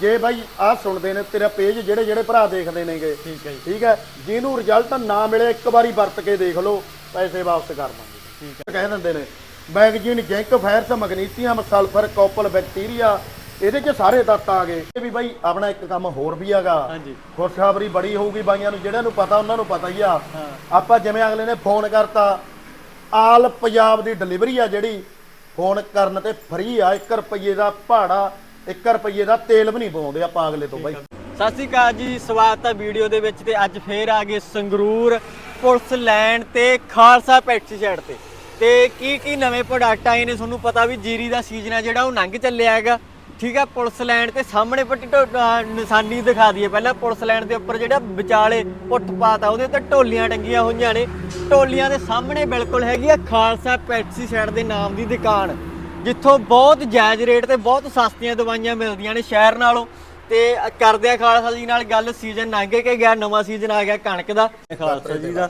ਜੇ ਬਾਈ ਆਹ ਸੁਣਦੇ ਨੇ ਤੇਰਾ ਪੇਜ ਜਿਹੜੇ ਜਿਹੜੇ ਭਰਾ ਦੇਖਦੇ ਨੇਗੇ। ਠੀਕ ਹੈ ਜੀ। ਠੀਕ ਹੈ? ਜਿਹਨੂੰ ਰਿਜ਼ਲਟ ਨਾ ਮਿਲੇ ਇੱਕ ਵਾਰੀ ਵਰਤ ਕੇ ਦੇਖ ਲਓ ਪੈਸੇ ਵਾਪਸ ਕਰ ਦਾਂਗੇ। ਠੀਕ ਹੈ। ਕਹਿ ਦਿੰਦੇ ਨੇ magazine zinc ferrous magnesium sulphur copper bacteria ਇਹਦੇ 'ਚ ਸਾਰੇ ਤੱਤ ਆ ਗਏ। ਇਹ ਵੀ ਬਾਈ ਆਪਣਾ ਇੱਕ ਕੰਮ ਹੋਰ ਵੀ ਹੈਗਾ। ਹਾਂਜੀ। ਖੁਸ਼ਖਬਰੀ ਬੜੀ ਹੋਊਗੀ ਬਾਈਆਂ ਨੂੰ ਜਿਹੜਿਆਂ ਨੂੰ ਪਤਾ ਉਹਨਾਂ ਨੂੰ ਪਤਾ ਹੀ ਆ। ਆਪਾਂ ਜਿਵੇਂ ਅਗਲੇ ਨੇ ਫੋਨ ਕਰਤਾ ਆਲ ਪੰਜਾਬ ਦੀ ਡਿਲੀਵਰੀ ਆ ਜਿਹੜੀ ਫੋਨ ਕਰਨ ਤੇ ਫ੍ਰੀ ਆ 1 ਰੁਪਏ ਦਾ ਭਾੜਾ 1 ਰੁਪਏ ਦਾ ਤੇਲ ਵੀ ਨਹੀਂ ਪਾਉਂਦੇ ਆਪਾਂ ਅਗਲੇ ਤੋਂ ਬਾਈ। ਸਤਿ ਸ਼੍ਰੀ ਅਕਾਲ ਜੀ, ਸਵਾਗਤ ਹੈ ਵੀਡੀਓ ਦੇ ਵਿੱਚ ਤੇ ਅੱਜ ਫੇਰ ਆ ਗਏ ਸੰਗਰੂਰ ਪੁਲਿਸ ਲੈਂਡ ਤੇ ਖਾਲਸਾ ਪੈਸਟੀਸਾਈਡ ਤੇ। ਤੇ ਕੀ ਕੀ ਨਵੇਂ ਪ੍ਰੋਡਕਟ ਆਏ ਨੇ ਤੁਹਾਨੂੰ ਪਤਾ ਵੀ ਜੀਰੀ ਦਾ ਸੀਜ਼ਨ ਹੈ ਜਿਹੜਾ ਉਹ ਲੰਘ ਚੱਲਿਆ ਹੈਗਾ। ਠੀਕ ਹੈ ਪੁਲਿਸ ਲੈਂਡ ਤੇ ਸਾਹਮਣੇ ਪੱਟੀ ਨਿਸ਼ਾਨੀ ਦਿਖਾ ਦਈਏ ਪਹਿਲਾਂ। ਪੁਲਿਸ ਲੈਣ ਦੇ ਉੱਪਰ ਜਿਹੜਾ ਵਿਚਾਲੇ ਫੁੱਟਪਾਥ ਆ, ਉਹਦੇ ਉੱਤੇ ਢੋਲੀਆਂ ਟੰਗੀਆਂ ਹੋਈਆਂ ਨੇ। ਢੋਲੀਆਂ ਦੇ ਸਾਹਮਣੇ ਬਿਲਕੁਲ ਹੈਗੀ ਆ ਖਾਲਸਾ ਪੈਟਸੀ ਪੈਸਟੀਸਾਈਡ ਦੇ ਨਾਮ ਦੀ ਦੁਕਾਨ। ਜਿੱਥੋਂ ਬਹੁਤ ਜਾਇਜ਼ ਰੇਟ ਤੇ ਬਹੁਤ ਸਸਤੀਆਂ ਦਵਾਈਆਂ ਮਿਲਦੀਆਂ ਨੇ ਸ਼ਹਿਰ ਨਾਲੋਂ। ਤੇ ਕਰਦੇ ਆ ਖਾਲਸਾ ਜੀ ਨਾਲ ਗੱਲ ਸੀਜ਼ਨ ਲੰਘ ਕੇ ਗਿਆ ਨਵਾਂ ਸੀਜ਼ਨ ਆ ਗਿਆ ਕਣਕ ਦਾ। ਖਾਲਸਾ ਜੀ ਦਾ।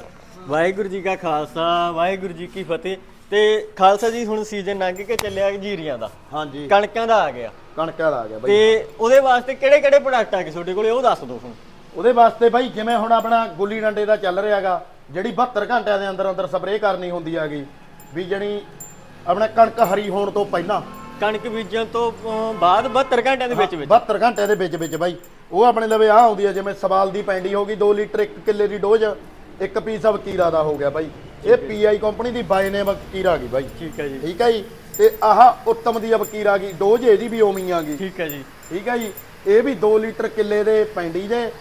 ਵਾਹਿਗੁਰੂ ਜੀ ਕਾ ਖਾਲਸਾ ਵਾਹਿਗੁਰੂ ਜੀ ਕੀ ਫਤਿਹ। ਤੇ ਖਾਲਸਾ ਜੀ ਹੁਣ ਸੀਜ਼ਨ ਲੰਘ ਕੇ ਚੱਲਿਆ ਜੀਰੀਆਂ ਦਾ। ਹਾਂਜੀ। ਕਣਕਾਂ ਦਾ ਆ ਗਿਆ। ਕਣਕ ਵਾਲਾ ਆ ਗਿਆ ਬਾਈ। ਤੇ ਉਹਦੇ ਵਾਸਤੇ ਕਿਹੜੇ ਕਿਹੜੇ ਪ੍ਰੋਡਕਟ ਆ ਗਏ ਤੁਹਾਡੇ ਕੋਲੇ? ਉਹ ਦੱਸ ਦਿਓ ਹੁਣ। ਉਹਦੇ ਵਾਸਤੇ ਬਾਈ ਜਿਵੇਂ ਹੁਣ ਆਪਣਾ ਗੁੱਲੀ ਡੰਡੇ ਦਾ ਚੱਲ ਰਿਹਾਗਾ ਜਿਹੜੀ 72 ਘੰਟਿਆਂ ਦੇ ਅੰਦਰ ਅੰਦਰ ਸਪਰੇਅ ਕਰਨੀ ਹੁੰਦੀ ਹੈਗੀ ਵੀ ਜਿਹੜੀ ਆਪਣਾ ਕਣਕ ਹਰੀ ਹੋਣ ਤੋਂ ਪਹਿਲਾਂ। ਕਣਕ ਬੀਜਣ ਤੋਂ ਅਹ, ਬਾਅਦ 72 ਘੰਟਿਆਂ ਦੇ ਵਿੱਚ ਵਿੱਚ। 72 ਘੰਟਿਆਂ ਦੇ ਵਿੱਚ ਵਿੱਚ ਬਾਈ। ਉਹ ਆਪਣੇ ਲਵੇ ਆ ਆਉਂਦੀ ਹੈ ਜਿਵੇਂ ਸਵਾਲ ਦੀ ਪੈਂਡੀ ਹੋ ਗਈ 2 ਲੀਟਰ 1 ਕਿੱਲੇ ਦੀ ਡੋਜ਼ ਇੱਕ ਪੀਸ ਆਫ ਕੀਰਾ ਦਾ ਹੋ ਗਿਆ ਬਾਈ। ਇਹ ਪੀਆਈ ਕੰਪਨੀ ਦੀ ਬਾਈ ਨੇਮ ਕੀਰਾ ਗਈ ਬਾਈ। ਠੀਕ ਹੈ ਜੀ। ਠੀਕ ਹੈ ਜੀ? ਤੇ ਆਹ ਉੱਤਮ ਦੀ ਅਬਕੀਰ ਆ ਗਈ ਡੋਜ਼ ਇਹਦੀ ਵੀ ਉਮੀ ਆ ਗਈ। ਠੀਕ ਹੈ ਜੀ। ਠੀਕ ਹੈ ਜੀ? ਇਹ ਵੀ 2 ਲੀਟਰ ਕਿੱਲੇ ਦੇ ਪੈਂਡੀ ਦੇ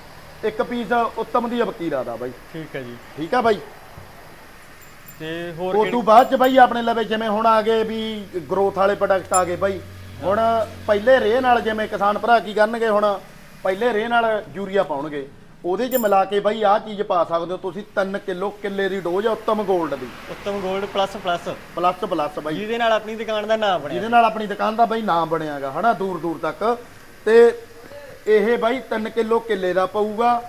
ਇੱਕ ਪੀਸ ਉੱਤਮ ਦੀ ਅਬਕੀਰਾ ਦਾ ਬਾਈ। ਠੀਕ ਹੈ ਜੀ। ਠੀਕ ਆ ਬਾਈ? ਤੇ ਹੋਰ ਉਸ ਤੋਂ ਬਾਅਦ ਚ ਬਾਈ ਆਪਣੇ ਲਵੇ ਜਿਵੇਂ ਹੁਣ ਆ ਗਏ ਵੀ ਗਰੋਥ ਵਾਲੇ ਪ੍ਰੋਡਕਟ ਆ ਗਏ ਬਾਈ। ਹੁਣ ਪਹਿਲੇ ਰੇਹ ਨਾਲ ਜਿਵੇਂ ਕਿਸਾਨ ਭਰਾ ਕੀ ਕਰਨਗੇ ਹੁਣ? ਪਹਿਲੇ ਰੇਹ ਨਾਲ ਯੂਰੀਆ ਪਾਉਣਗੇ। ਉਹਦੇ 'ਚ ਮਿਲਾ ਕੇ ਬਾਈ ਆਹ ਚੀਜ਼ ਪਾ ਸਕਦੇ ਹੋ ਤੁਸੀਂ 3 ਕਿਲੋ ਕਿੱਲੇ ਦੀ ਡੋਜ਼ ਉੱਤਮ 골ਡ ਦੀ। ਉੱਤਮ 골ਡ ਪਲੱਸ ਪਲੱਸ ਪਲੱਸ ਪਲੱਸ ਬਾਈ। ਜਿਹਦੇ ਨਾਲ ਆਪਣੀ ਦੁਕਾਨ ਦਾ ਨਾਮ ਬਣਿਆ। ਜਿਹਦੇ ਨਾਲ ਆਪਣੀ ਦੁਕਾਨ ਦਾ ਬਾਈ ਨਾਮ ਬਣਿਆਗਾ ਹਨਾ? ਦੂਰ ਦੂਰ ਤੱਕ। ਤੇ ਇਹ ਬਾਈ 3 ਕਿਲੋ ਕਿੱਲੇ ਦਾ ਪਊਗਾ।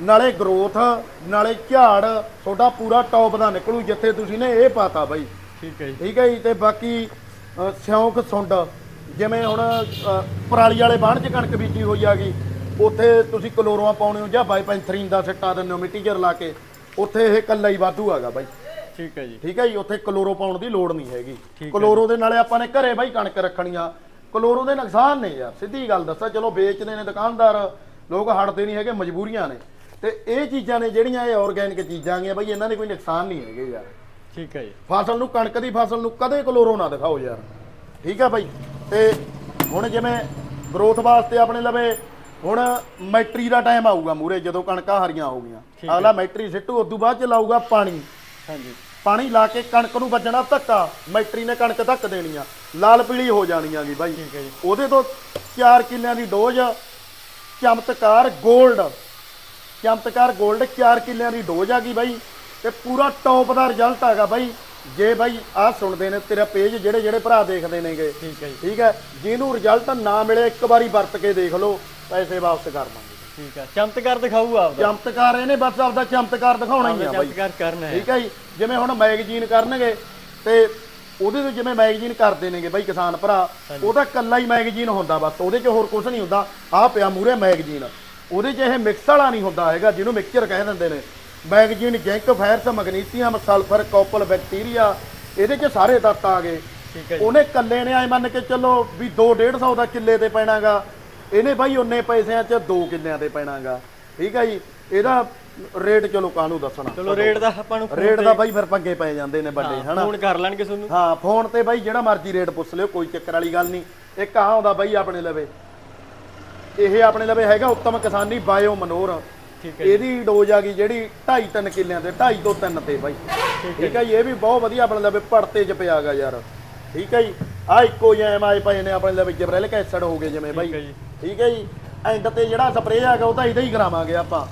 ਨਾਲੇ ਗਰੋਥ ਨਾਲੇ ਝਾੜ ਤੁਹਾਡਾ ਪੂਰਾ ਟੌਪ ਦਾ ਨਿਕਲੂ ਜਿੱਥੇ ਤੁਸੀਂ ਨੇ ਇਹ ਪਾਤਾ ਬਾਈ। ਠੀਕ ਹੈ ਜੀ। ਠੀਕ ਹੈ ਜੀ ਤੇ ਬਾਕੀ ਅ, ਸਿਉਂਕ ਸੁੰਡ ਜਿਵੇਂ ਹੁਣ ਅ, ਪਰਾਲੀ ਵਾਲੇ ਬਾਣ 'ਚ ਕਣਕ ਬੀਜੀ ਹੋਈ ਆਗੀ ਉੱਥੇ ਤੁਸੀਂ ਕਲੋਰੋਆਂ ਪਾਉਣੇ ਹੋ ਜਾਂ ਬਾਈਪੈਂਥਰੀਨ ਦਾ ਸਿੱਟਾ ਦਿੰਦੇ ਹੋ ਮਿੱਟੀ 'ਚ ਰਲਾ ਕੇ ਉੱਥੇ ਇਹ ਕੱਲਾ ਹੀ ਵਾਧੂ ਹੈਗਾ ਬਾਈ। ਠੀਕ ਹੈ ਜੀ। ਠੀਕ ਹੈ ਜੀ ਉੱਥੇ ਕਲੋਰੋ ਪਾਉਣ ਦੀ ਲੋੜ ਨਹੀਂ ਹੈਗੀ। ਹੈ ਕਲੋਰੋ ਦੇ ਨਾਲੇ ਆਪਾਂ ਨੇ ਘਰੇ ਬਾਈ ਕਣਕ ਰੱਖਣੀਆਂ ਕਲੋਰੋ ਦੇ ਨੁਕਸਾਨ ਨੇ ਯਾਰ ਸਿੱਧੀ ਗੱਲ ਦੱਸਾਂ ਚਲੋ ਵੇਚਦੇ ਨੇ ਦੁਕਾਨਦਾਰ ਲੋਕ ਹਟਦੇ ਨਹੀਂ ਹੈਗੇ ਮਜਬੂਰੀਆਂ ਨੇ। ਤੇ ਇਹ ਚੀਜ਼ਾਂ ਨੇ ਜਿਹੜੀਆਂ ਇਹ ਆਰਗੈਨਿਕ ਚੀਜ਼ਾਂ ਆਗੀਆਂ ਬਾਈ ਇਹਨਾਂ ਦੇ ਕੋਈ ਨੁਕਸਾਨ ਨਹੀਂ ਹੈਗੇ ਯਾਰ। ਠੀਕ ਹੈ ਜੀ। ਫਸਲ ਨੂੰ ਕਣਕ ਦੀ ਫਸਲ ਨੂੰ ਕਦੇ ਕਲੋਰੋ ਨਾ ਦਿਖਾਓ ਯਾਰ। ਠੀਕ ਆ ਬਾਈ? ਤੇ ਹੁਣ ਜਿਵੇਂ ਗਰੋਥ ਵਾਸਤੇ ਆਪਣੇ ਲਵੇ ਹੁਣ ਮੈਟਰੀ ਦਾ ਟਾਈਮ ਆਊਗਾ ਮੂਰੇ ਜਦੋਂ ਕਣਕਾਂ ਹਰੀਆਂ ਹੋ ਗਈਆਂ। ਹੈ। ਅਗਲਾ ਮੈਟਰੀ ਸਿੱਟੂ ਉਦੋਂ ਬਾਅਦ ਚ ਲਾਊਗਾ ਪਾਣੀ। ਹਾਂਜੀ। ਪਾਣੀ ਲਾ ਕੇ ਕਣਕ ਨੂੰ ਵੱਜਣਾ ਧੱਕਾ ਮੈਟਰੀ ਨੇ ਕਣਕ ਧੱਕ ਦੇਣੀ ਆ। ਲਾਲ ਪੀਲੀ ਹੋ ਜਾਣੀ ਆਗੀ ਬਾਈ। ਠੀਕ ਹੈ ਜੀ। ਉਹਦੇ ਤੋਂ 4 ਕਿੱਲਿਆਂ ਦੀ ਡੋਜ਼ ਚਮਤਕਾਰ 골ਡ ਚਮਤਕਾਰ 골ਡ 4 ਕਿੱਲਿਆਂ ਦੀ ਡੋਜ਼ ਆ ਗਈ ਬਾਈ ਤੇ ਪੂਰਾ ਟੌਪ ਦਾ ਰਿਜ਼ਲਟ ਹੈਗਾ ਬਾਈ। ਜੇ ਬਾਈ ਆਹ ਸੁਣਦੇ ਨੇ ਤੇਰਾ ਪੇਜ ਜਿਹੜੇ ਜਿਹੜੇ ਭਰਾ ਦੇਖਦੇ ਨੇਗੇ। ਠੀਕ ਹੈ ਜੀ। ਠੀਕ ਹੈ ਜਿਹਨੂੰ ਰਿਜ਼ਲਟ ਨਾ ਮਿਲੇ ਇੱਕ ਵਾਰੀ ਵਰਤ ਕੇ ਦੇਖ ਲਓ ਪੈਸੇ ਵਾਪਸ ਕਰ ਦਾਂਗੇ। ਠੀਕ ਹੈ ਚਮਤਕਾਰ ਦਿਖਾਊ ਆਪਦਾ। ਚਮਤਕਾਰ ਇਹਨੇ ਬਸ ਆਪਦਾ ਚਮਤਕਾਰ ਦਿਖਾਉਣਾ ਹੀ ਆ ਬਾਈ। ਚਮਤਕਾਰ ਕਰਨਾ ਹੈ। ਠੀਕ ਹੈ ਜੀ ਜਿਵੇਂ ਹੁਣ ਮੈਗਜ਼ੀਨ ਕਰਨਗੇ ਤੇ ਉਹਦੇ ਤੋਂ ਜਿਵੇਂ ਮੈਗਜ਼ੀਨ ਕਰਦੇ ਨੇਗੇ ਬਾਈ ਕਿਸਾਨ ਭਰਾ ਉਹਦਾ ਕੱਲਾ ਹੀ ਮੈਗਜ਼ੀਨ ਹੁੰਦਾ ਬਸ ਉਹਦੇ 'ਚ ਹੋਰ ਕੁਝ ਨਹੀਂ ਹੁੰਦਾ। ਆਹ ਪਿਆ ਮੂਰੇ ਮੈਗਜ਼ੀਨ। ਉਹਦੇ 'ਚ ਇਹ ਮਿਕਸ ਵਾਲਾ ਨਹੀਂ ਹੁੰਦਾ ਹੈਗਾ ਜਿਹਨੂੰ ਮਿਕਸਚਰ ਕਹਿ ਦਿੰਦੇ ਨੇ। Magazine zinc ferrous magnesium sulphur copper bacteria ਇਹਦੇ 'ਚ ਸਾਰੇ ਤੱਤ ਆ ਗਏ। ਠੀਕ ਹੈ ਉਹਨੇ ਕੱਲੇ ਨੇ ਐ ਮੰਨ ਕੇ ਚੱਲੋ ਵੀ 2 150 ਦਾ ਕਿੱਲੇ ਤੇ ਪੈਣਾਗਾ। ਇਹਨੇ ਬਾਈ ਉਨੇ ਪੈਸਿਆਂ 'ਚ 2 ਕਿੱਲਿਆਂ ਤੇ ਪੈਣਾਗਾ। ਠੀਕ ਹੈ ਜੀ? ਇਹਦਾ ਰੇਟ ਚਲੋ ਕਾਹਨੂੰ ਦੱਸਣਾ? ਚਲੋ ਰੇਟ ਦਾ ਆਪਾਂ ਨੂੰ ਰੇਟ ਦਾ ਬਾਈ ਫਿਰ ਪੰਗੇ ਪੈ ਜਾਂਦੇ ਨੇ ਵੱਡੇ ਹਨਾ? ਫੋਨ ਕਰ ਲੈਣਗੇ ਤੁਹਾਨੂੰ। ਹਾਂ ਫੋਨ ਤੇ ਬਾਈ ਜਿਹੜਾ ਮਰਜ਼ੀ ਰੇਟ ਪੁੱਛ ਲਿਓ ਕੋਈ ਚੱਕਰ ਵਾਲੀ ਗੱਲ ਨਹੀਂ। ਇੱਕ ਆਉਂਦਾ ਬਾਈ ਆਪਣੇ ਲਵੇ। ਇਹ ਆਪਣੇ ਲਵੇ ਹੈਗਾ ਉੱਤਮ ਕਿਸਾਨੀ ਬਾਇਓ ਮਨੋਰ। ਠੀਕ ਹੈ ਇਹਦੀ ਡੋਜ਼ ਆ ਗਈ ਜਿਹੜੀ 2.5 3 ਕਿੱਲਿਆਂ ਤੇ 2.5 ਤੋਂ 3 ਤੇ ਬਾਈ। ਠੀਕ ਹੈ ਜੀ। ਇਹ ਵੀ ਬਹੁਤ ਵਧੀਆ ਆਪਣੇ ਲਵੇ ਪੜਤੇ ਚ ਪਿਆਗਾ ਯਾਰ। ਠੀਕ ਹੈ ਜੀ ਆ ਇੱਕੋ ਜਿਹੇ ਐਮ ਆਏ ਪਏ ਨੇ ਆਪਣੇ ਲਵੇ ਜਬਰੈਲਿਕ ਐਸਿਡ ਹੋ ਗਏ ਜਿਵੇਂ ਬਾਈ। ਠੀਕ ਹੈ ਜੀ। ਐਂਡ ਤੇ ਜਿਹੜਾ ਸਪਰੇਅ ਹੈਗਾ ਉਹ ਤਾਂ ਇਹਦਾ ਹੀ ਕਰਾਵਾਂਗੇ ਆਪਾਂ।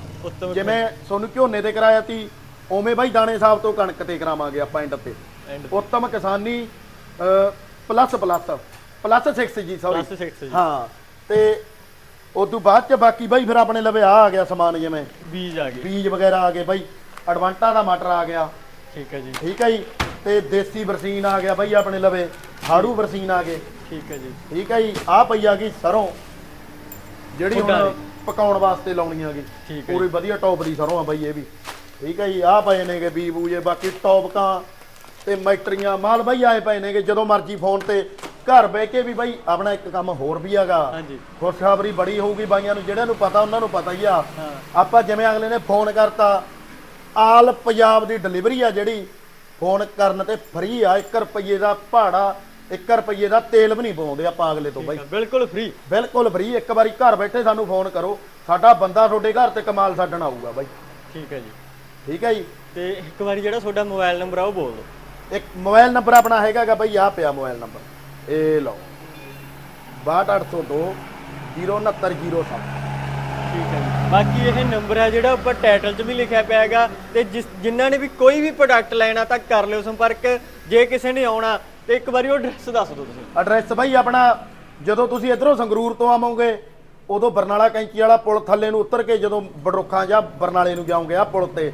ਜਿਵੇਂ ਤੁਹਾਨੂੰ ਝੋਨੇ ਤੇ ਕਰਾਇਆ ਤੀ ਉਵੇਂ ਬਾਈ ਦਾਣੇ ਸਾਹਿਬ ਤੋਂ ਕਣਕ ਤੇ ਕਰਾਵਾਂਗੇ ਆਪਾਂ ਐਂਡ ਤੇ। ਉੱਤਮ ਕਿਸਾਨੀ ਪਲੱਸ ਪਲੱਸ ਪਲੱਸ 6 ਜੀ ਸੌਰੀ ਪਲੱਸ 6 ਜੀ। ਹਾਂ ਤੇ ਉਦੋਂ ਬਾਅਦ ਚ ਬਾਕੀ ਬਾਈ ਫਿਰ ਆਪਣੇ ਲਵੇ ਆ ਆ ਗਿਆ ਸਮਾਨ ਜਿਵੇਂ। ਬੀਜ ਆ ਗਏ। ਬੀਜ ਵਗੈਰਾ ਆ ਗਏ ਬਾਈ ਐਡਵਾਂਟਾ ਦਾ ਮਟਰ ਆ ਗਿਆ। ਠੀਕ ਹੈ ਜੀ। ਠੀਕ ਹੈ ਜੀ ਤੇ ਦੇਸੀ ਬਰਸੀਨ ਆ ਗਿਆ ਬਾਈ ਆਪਣੇ ਲਵੇ ਹਾੜੂ ਬਰਸੀਨ ਆ ਗਏ। ਠੀਕ ਹੈ ਜੀ। ਠੀਕ ਹੈ ਜੀ ਆ ਪਈ ਆ ਗਈ ਸਰੋਂ। ਜਿਹੜੀ ਹੁਣ। ਪਕਾਉਣ ਵਾਸਤੇ ਲਾਉਣੀ ਠੀਕ ਹੈ ਪੂਰੀ ਵਧੀਆ ਟੌਪ ਦੀ ਸਰੋਂ ਆ ਬਾਈ ਇਹ ਵੀ। ਠੀਕ ਹੈ ਜੀ ਆਹ ਪਏ ਨੇਗੇ ਬੀ ਬੂਜੇ ਬਾਕੀ ਟੌਪਕਾਂ ਤੇ ਮੈਟਰੀਆਂ ਮਾਲ ਬਾਈ ਆਏ ਪਏ ਨੇਗੇ ਜਦੋਂ ਮਰਜ਼ੀ ਫੋਨ ਤੇ ਘਰ ਬਹਿ ਕੇ ਵੀ ਬਾਈ ਆਪਣਾ ਇੱਕ ਕੰਮ ਹੋਰ ਵੀ ਹੈਗਾ। ਹਾਂਜੀ। ਖੁਸ਼ਖਬਰੀ ਬੜੀ ਹੋਊਗੀ ਬਾਈਆਂ ਨੂੰ ਜਿਹੜਿਆਂ ਨੂੰ ਪਤਾ ਉਹਨਾਂ ਨੂੰ ਪਤਾ ਹੀ ਆ। ਆਪਾਂ ਜਿਵੇਂ ਅਗਲੇ ਨੇ ਫੋਨ ਕਰਤਾ ਆਲ ਪੰਜਾਬ ਦੀ ਡਿਲੀਵਰੀ ਆ ਜਿਹੜੀ ਫੋਨ ਕਰਨ ਤੇ ਫ੍ਰੀ ਆ 1 ਰੁਪਏ ਦਾ ਭਾੜਾ 1 ਰੁਪਏ ਦਾ ਤੇਲ ਵੀ ਨਹੀਂ ਪਾਉਂਦੇ ਆਪਾਂ ਅਗਲੇ ਤੋਂ ਬਾਈ। ਬਿਲਕੁਲ ਫ੍ਰੀ। ਬਿਲਕੁਲ ਫ੍ਰੀ ਇੱਕ ਵਾਰੀ ਘਰ ਬੈਠੇ ਸਾਨੂੰ ਫੋਨ ਕਰੋ। ਸਾਡਾ ਬੰਦਾ ਤੁਹਾਡੇ ਘਰ ਤੇ ਕਮਾਲ ਛੱਡਣ ਆਊਗਾ ਬਾਈ। ਠੀਕ ਹੈ ਜੀ। ਠੀਕ ਹੈ ਜੀ? ਤੇ ਇੱਕ ਵਾਰੀ ਜਿਹੜਾ ਤੁਹਾਡਾ ਮੋਬਾਈਲ ਨੰਬਰ ਆ ਉਹ ਬੋਲ ਦਿਓ। ਇੱਕ ਮੋਬਾਈਲ ਨੰਬਰ ਆਪਣਾ ਹੈਗਾਗਾ ਬਾਈ ਆ ਪਿਆ ਮੋਬਾਈਲ ਨੰਬਰ। ਇਹ ਲਓ। 62802 06907 ਠੀਕ ਹੈ ਜੀ। ਬਾਕੀ ਇਹ ਨੰਬਰ ਹੈ ਜਿਹੜਾ ਉੱਪਰ ਟਾਈਟਲ 'ਚ ਵੀ ਲਿਖਿਆ ਪਿਆ ਹੈਗਾ ਤੇ ਜਿਸ ਜਿਨ੍ਹਾਂ ਨੇ ਵੀ ਕੋਈ ਵੀ ਪ੍ਰੋਡਕਟ ਲੈਣਾ ਤਾਂ ਕਰ ਲਿਓ ਸੰਪਰਕ। ਜੇ ਕਿਸੇ ਨੇ ਆਉਣਾ ਤੇ ਇੱਕ ਵਾਰੀ ਉਹ ਐਡਰੈਸ ਦੱਸ ਦਿਓ ਤੁਸੀਂ। ਐਡਰੈਸ ਬਾਈ ਆਪਣਾ ਜਦੋਂ ਤੁਸੀਂ ਇਧਰੋਂ ਸੰਗਰੂਰ ਤੋਂ ਆਵੋਗੇ ਉਦੋਂ ਬਰਨਾਲਾ ਕੈਂਚੀ ਵਾਲਾ ਪੁਲ ਥੱਲੇ ਨੂੰ ਉਤਰ ਕੇ ਜਦੋਂ ਬੜਰੁੱਖਾਂ ਜਾਂ ਬਰਨਾਲੇ ਨੂੰ ਜਾਓਗੇ ਆ ਪੁਲ ਤੇ।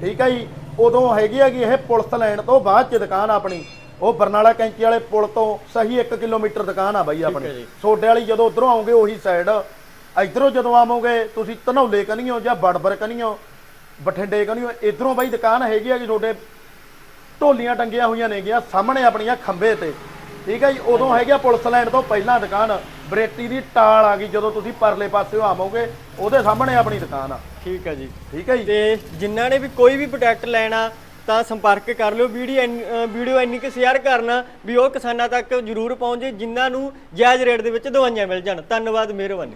ਠੀਕ ਹੈ ਜੀ? ਉਦੋਂ ਹੈਗੀ ਹੈਗੀ ਇਹ ਪੁਲਿਸ ਲੈਣ ਤੋਂ ਬਾਅਦ ਚ ਦੁਕਾਨ ਆਪਣੀ। ਉਹ ਬਰਨਾਲਾ ਕੈਂਚੀ ਵਾਲੇ ਪੁਲ ਤੋਂ ਸਹੀ 1 ਕਿਲੋਮੀਟਰ ਦੁਕਾਨ ਆ ਬਾਈ ਆਪਣੀ। ਜੀ। ਸੋਡੇ ਵਾਲੀ ਜਦੋਂ ਉਧਰੋਂ ਆਓਗੇ ਉਹੀ ਸਾਈਡ ਇਧਰੋਂ ਜਦੋਂ ਆਵੋਗੇ ਤੁਸੀਂ ਧਨੌਲੇ ਕਨੀਓ ਜਾਂ ਬੜਬਰ ਕਨੀਓ ਬਠਿੰਡੇ ਕਨੀਓ ਇਧਰੋਂ ਬਾਈ ਦੁਕਾਨ ਹੈਗੀ ਹੈਗੀ ਤੁਹਾਡੇ ਢੋਲੀਆਂ ਟੰਗੀਆਂ ਹੋਈਆਂ ਨੇਗੀਆਂ ਸਾਹਮਣੇ ਆਪਣੀਆਂ ਖੰਬੇ ਤੇ। ਠੀਕ ਹੈ ਜੀ ਉਦੋਂ ਹੈਗਾ ਪੁਲਿਸ ਲਾਈਨ ਤੋਂ ਪਹਿਲਾਂ ਦੁਕਾਨ ਬਰੇਟੀ ਦੀ ਟਾਲ ਆ ਗਈ ਜਦੋਂ ਤੁਸੀਂ ਪਰਲੇ ਪਾਸੇ ਆਵੋਗੇ ਉਹਦੇ ਸਾਹਮਣੇ ਆਪਣੀ ਦੁਕਾਨ ਆ। ਠੀਕ ਹੈ ਜੀ। ਠੀਕ ਹੈ ਜੀ। ਤੇ ਜਿਨ੍ਹਾਂ ਨੇ ਵੀ ਕੋਈ ਵੀ ਪ੍ਰੋਡਕਟ ਲੈਣਾ ਤਾਂ ਸੰਪਰਕ ਕਰ ਲਿਓ, ਵੀਡੀਓ ਵੀਡੀਓ ਇੰਨੀ ਕਿ ਸ਼ੇਅਰ ਕਰਨਾ ਵੀ ਉਹ ਕਿਸਾਨਾਂ ਤੱਕ ਜ਼ਰੂਰ ਪਹੁੰਚੇ, ਜਿਨ੍ਹਾਂ ਨੂੰ ਜਾਇਜ਼ ਰੇਟ ਦੇ ਵਿੱਚ ਦਵਾਈਆਂ ਮਿਲ ਜਾਣ। ਧੰਨਵਾਦ, ਮਿਹਰਬਾਨੀ।